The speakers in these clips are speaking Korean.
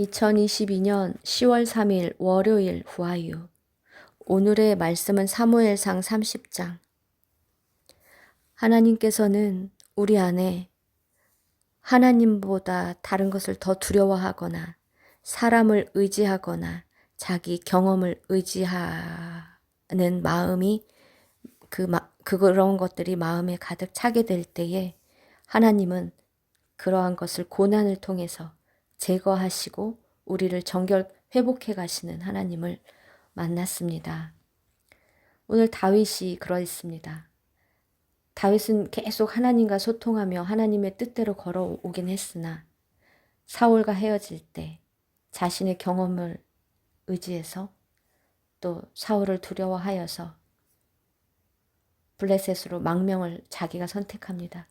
2022년 10월 3일 월요일 후아유. 오늘의 말씀은 사무엘상 30장. 하나님께서는 우리 안에 하나님보다 다른 것을 더 두려워하거나 사람을 의지하거나 자기 경험을 의지하는 마음이 그, 마, 그런 것들이 마음에 가득 차게 될 때에 하나님은 그러한 것을 고난을 통해서 제거하시고 우리를 정결 회복해 가시는 하나님을 만났습니다. 오늘 다윗이 그러했습니다. 다윗은 계속 하나님과 소통하며 하나님의 뜻대로 걸어오긴 했으나 사울과 헤어질 때 자신의 경험을 의지해서 또 사울을 두려워하여서 블레셋으로 망명을 자기가 선택합니다.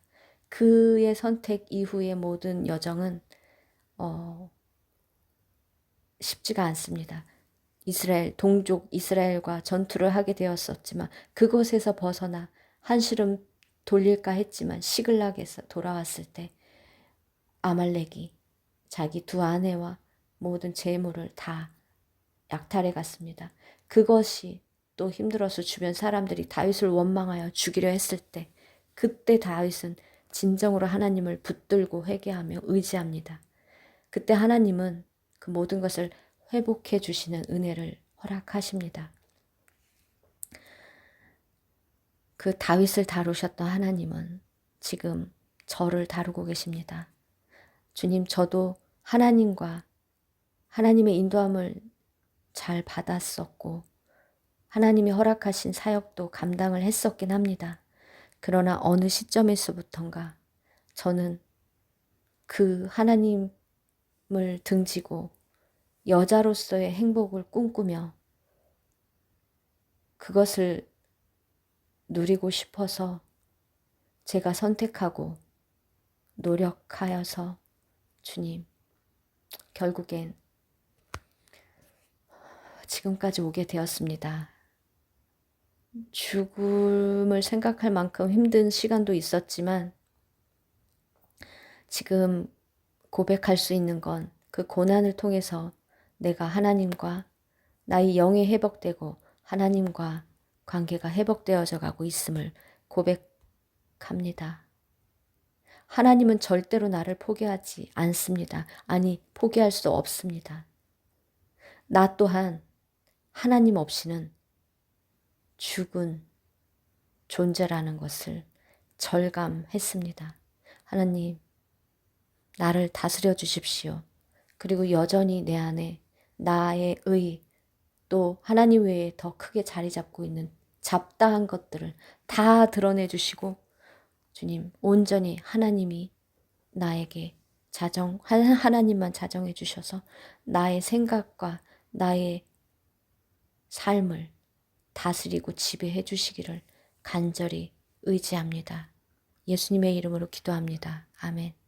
그의 선택 이후의 모든 여정은 어, 쉽지가 않습니다. 이스라엘 동족 이스라엘과 전투를 하게 되었었지만 그곳에서 벗어나 한시름 돌릴까 했지만 시글락에서 돌아왔을 때 아말렉이 자기 두 아내와 모든 재물을 다 약탈해 갔습니다. 그것이 또 힘들어서 주변 사람들이 다윗을 원망하여 죽이려 했을 때 그때 다윗은 진정으로 하나님을 붙들고 회개하며 의지합니다. 그때 하나님은 그 모든 것을 회복해 주시는 은혜를 허락하십니다. 그 다윗을 다루셨던 하나님은 지금 저를 다루고 계십니다. 주님, 저도 하나님과 하나님의 인도함을 잘 받았었고, 하나님이 허락하신 사역도 감당을 했었긴 합니다. 그러나 어느 시점에서부턴가 저는 그 하나님 을 등지고 여자로서의 행복을 꿈꾸며 그것을 누리고 싶어서 제가 선택하고 노력하여서 주님, 결국엔 지금까지 오게 되었습니다. 죽음을 생각할 만큼 힘든 시간도 있었지만 지금 고백할 수 있는 건 그 고난을 통해서 내가 하나님과 나의 영이 회복되고 하나님과 관계가 회복되어져 가고 있음을 고백합니다. 하나님은 절대로 나를 포기하지 않습니다. 아니, 포기할 수 없습니다. 나 또한 하나님 없이는 죽은 존재라는 것을 절감했습니다. 하나님, 나를 다스려 주십시오. 그리고 여전히 내 안에 나의 의, 또 하나님 외에 더 크게 자리 잡고 있는 잡다한 것들을 다 드러내 주시고, 주님, 온전히 하나님이 나에게 자정, 하나님만 자정해 주셔서 나의 생각과 나의 삶을 다스리고 지배해 주시기를 간절히 의지합니다. 예수님의 이름으로 기도합니다. 아멘.